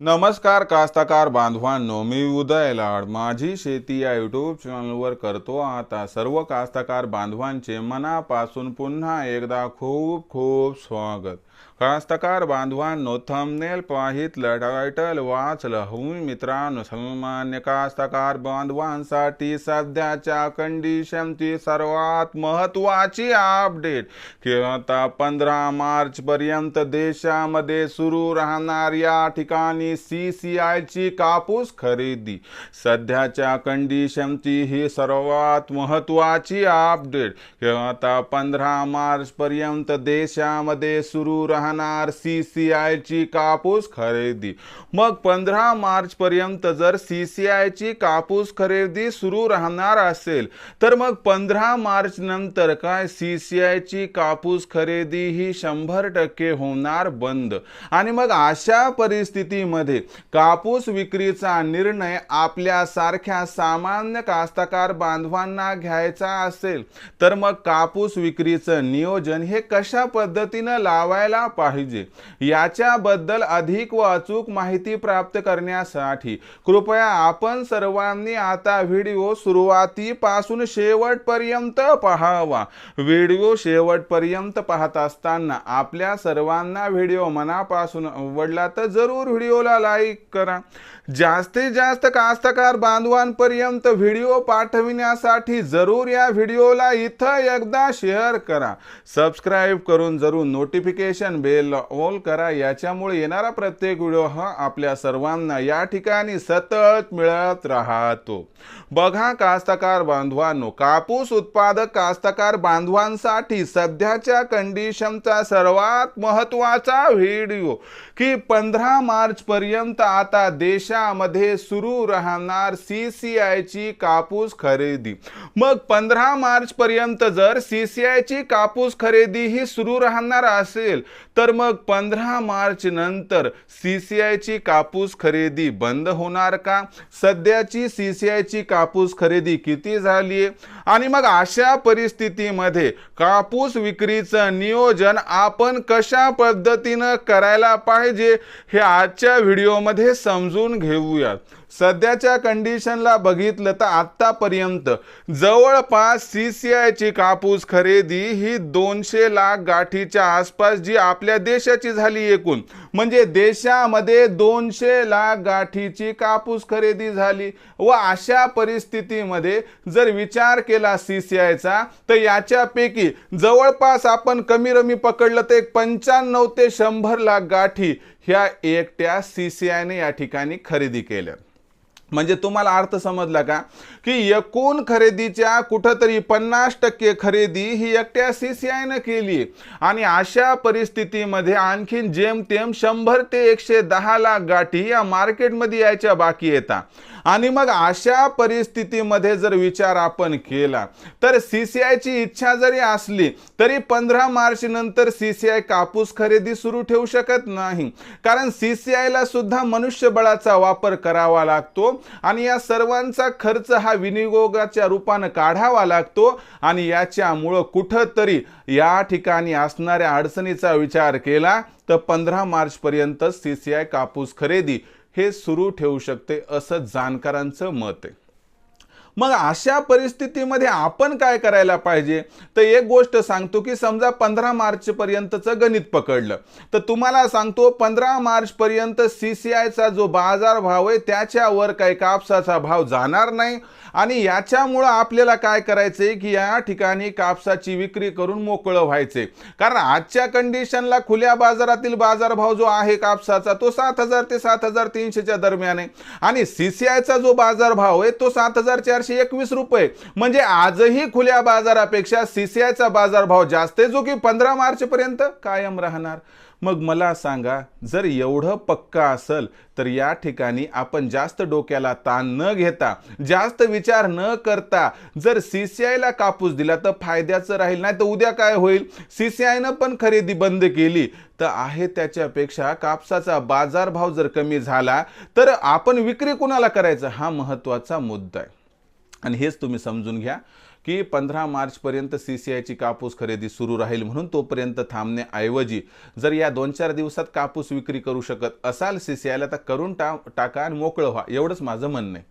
नमस्कार कास्ताकार बांधवांनो मी उदय लाड. माझी शेती या यूट्यूब चॅनलवर करतो आता सर्व कास्ताकार बांधवांचे मनापासून पुन्हा एकदा खूप खूप स्वागत. कास्तकार बांधवांनो थंबनेल पाहितलं टायटल वाचलं. हो मित्रांनो सामान्य कास्तकार बांधवांसाठी सध्याच्या कंडिशनची सर्वात महत्त्वाची अपडेट की आता पंधरा मार्च पर्यंत देशामध्ये सुरू राहणार या ठिकाणी सी सी आयची कापूस खरेदी. सध्याच्या कंडिशनची ही सर्वात महत्त्वाची अपडेट किंवा आता पंधरा मार्च पर्यंत देशामध्ये सुरू राहणार सी सी आयची कापूस खरेदी. मग पंधरा मार्च पर्यंत जर सी सी आयची कापूस खरेदी सुरू राहणार असेल तर मग पंधरा मार्च नंतर काय सी सी आयची कापूस खरेदी ही शंभर टक्के होणार बंद. आणि मग अशा परिस्थितीमध्ये कापूस विक्रीचा निर्णय आपल्या सारख्या सामान्य कास्तकार बांधवांना घ्यायचा असेल तर मग कापूस विक्रीचं नियोजन हे कशा पद्धतीनं लावायला पाहिजे? याच्याबद्दल अधिक व अचूक माहिती प्राप्त करण्यासाठी कृपया आपण सर्वांनी आता व्हिडिओ सुरुवातीपासून शेवटपर्यंत पहावा. व्हिडिओ शेवटपर्यंत पाहत असताना आपल्या सर्वांना व्हिडिओ मनापासून आवडला तर जरूर व्हिडिओला लाईक करा. जास्तीत जास्त कास्तकार बांधवांपर्यंत व्हिडिओ पाठविण्यासाठी जरूर या व्हिडिओला इथं एकदा शेअर करा. सबस्क्राईब करून जरूर नोटिफिकेशन बेल ऑल करा. याच्यामुळे येणारा प्रत्येक व्हिडिओ हा आपल्या सर्वांना या ठिकाणी सतत मिळत राहतो. बघा कास्तकार बांधवांनो कापूस उत्पादक कास्तकार बांधवांसाठी सध्याच्या कंडिशनचा सर्वात महत्त्वाचा व्हिडिओ की पंधरा मार्च पर्यंत आता देशामध्ये सुरू राहणार सी सी आयची कापूस खरेदी. मग पंधरा मार्च पर्यंत जर सी सी आयची कापूस खरेदी ही सुरू राहणार असेल तर मग पंधरा मार्च नंतर सी सी आयची कापूस खरेदी बंद होणार का? सध्याची सी सी आयची कापूस खरेदी किती झाली आणि मग अशा परिस्थितीमध्ये कापूस विक्रीचं नियोजन आपण कशा पद्धतीनं करायला पाहिजे? हे आजच्या व्हिडिओमध्ये समजून घेऊयात. सध्याच्या कंडिशनला बघितलं तर आत्तापर्यंत जवळपास सी सी आयची कापूस खरेदी ही दोनशे लाख गाठीच्या आसपास जी आपल्या देशाची झाली एकूण. म्हणजे देशामध्ये दोनशे लाख गाठीची कापूस खरेदी झाली. व अशा परिस्थितीमध्ये जर विचार केला सी सी आयचा तर याच्यापैकी जवळपास आपण कमी रमी पकडलं तर एक पंच्याण्णव ते शंभर लाख गाठी ह्या एकट्या सी सी आयने या ठिकाणी खरेदी केल्या. म्हणजे तुम्हाला अर्थ समजला का? की एकूण खरेदीच्या कुठंतरी पन्नास टक्के खरेदी ही एकट्या सी सी आयनं केली. आणि अशा परिस्थितीमध्ये आणखीन जेमतेम शंभर ते एकशे दहा लाख गाठी या मार्केटमध्ये यायच्या बाकी येतात आणि मग अशा परिस्थितीमध्ये जर विचार आपण केला तर सी सी आयची इच्छा जरी असली तरी पंधरा मार्च नंतर सी सी आय कापूस खरेदी सुरू ठेवू शकत नाही. कारण सी सी आयला सुद्धा मनुष्यबळाचा वापर करावा लागतो. आणि या सर्वांचा खर्च हा विनियोगाच्या रूपानं काढावा लागतो आणि याच्यामुळं कुठंतरी या ठिकाणी असणाऱ्या अडचणीचा विचार केला तर पंधरा मार्चपर्यंत सी सी आय कापूस खरेदी हे सुरू ठेवू शकते असं जाणकारांचं मत आहे. मग अशा परिस्थितीमध्ये आपण काय करायला पाहिजे? तर एक गोष्ट सांगतो की समजा पंधरा मार्चपर्यंतचं गणित पकडलं. तर तुम्हाला सांगतो पंधरा मार्चपर्यंत सी सी आयचा जो बाजार भाव आहे त्याच्यावर काही कापसाचा भाव जाणार नाही. आणि याच्यामुळं आपल्याला काय करायचंय की या ठिकाणी कापसाची विक्री करून मोकळं व्हायचे कारण आजच्या कंडिशनला खुल्या बाजारातील बाजारभाव जो आहे कापसाचा तो सात हजार ते सात हजार तीनशेच्या दरम्यान आहे. आणि सी सी आयचा जो बाजारभाव आहे तो सात हजार चारशे एकवीस रुपये. म्हणजे आजही खुल्या बाजारापेक्षा सीसीआयचा बाजार भाव बाजारभाव जास्त आहे जो की पंधरा मार्च पर्यंत कायम राहणार. मग मला सांगा जर एवढं पक्का असेल तर या ठिकाणी आपण जास्त डोक्याला ताण न घेता जास्त विचार न करता जर सी सी आयला कापूस दिला तर फायद्याचं राहील. नाही तर उद्या काय होईल? सी सी आयनं पण खरेदी बंद केली तर आहे त्याच्यापेक्षा कापसाचा बाजारभाव जर कमी झाला तर आपण विक्री कुणाला करायचं? हा महत्त्वाचा मुद्दा आहे. आणि हेच तुम्ही समजून घ्या की पंधरा मार्चपर्यंत सी सी आयची कापूस खरेदी सुरू राहील म्हणून तोपर्यंत थांबण्याऐवजी जर या दोन चार दिवसात कापूस विक्री करू शकत असाल सी सी आयला तर करून टा टाका आणि मोकळं व्हा. एवढंच माझं म्हणणं आहे.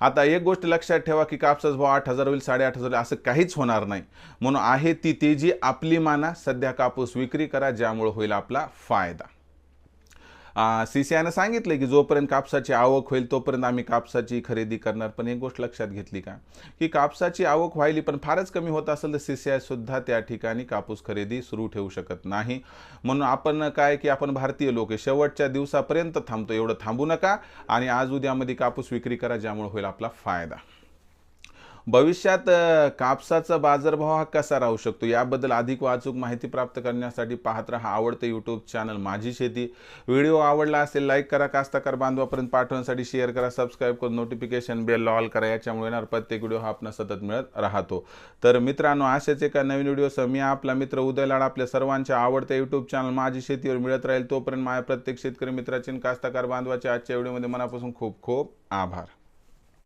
आता एक गोष्ट लक्षात ठेवा की कापसाचा भाव आठ हजार होईल साडेआठ हजार होईल असं काहीच होणार नाही. म्हणून आहे ती तेजी आपली माना सध्या कापूस विक्री करा ज्यामुळे होईल आपला फायदा. सीसीआयनं सांगितलं की जोपर्यंत कापसाची आवक होईल तोपर्यंत आम्ही कापसाची खरेदी करणार. पण एक गोष्ट लक्षात घेतली का? की कापसाची आवक व्हायली पण फारच कमी होत असेल तर सीसीआय सुद्धा त्या ठिकाणी कापूस खरेदी सुरू ठेवू शकत नाही. म्हणून आपण काय की आपण भारतीय लोक शेवटच्या दिवसापर्यंत थांबतो. एवढं थांबू नका आणि आज उद्यामध्ये कापूस विक्री करा ज्यामुळे होईल आपला फायदा. भविष्यात कापसाचा बाजारभाव हा कसा राहू शकतो? याबद्दल अधिक वाचूक माहिती प्राप्त करण्यासाठी पाहत राहा आवडतं यूट्यूब चॅनल माझी शेती. व्हिडिओ आवडला असेल लाईक करा कास्ताकार बांधवापर्यंत पाठवण्यासाठी शेअर करा सबस्क्राईब करून नोटिफिकेशन बेल ऑल करा याच्यामुळे येणार प्रत्येक व्हिडिओ हा आपण सतत मिळत राहतो. तर मित्रांनो असेच एका नवीन व्हिडिओसह मी आपला मित्र उदय लाड आपल्या सर्वांच्या आवडत्या यूट्यूब चॅनल माझी शेतीवर मिळत राहील तोपर्यंत माझ्या प्रत्येक शेतकरी मित्राचे आणि कास्ताकार बांधवाच्या आजच्या व्हिडिओमध्ये मनापासून खूप खूप आभार.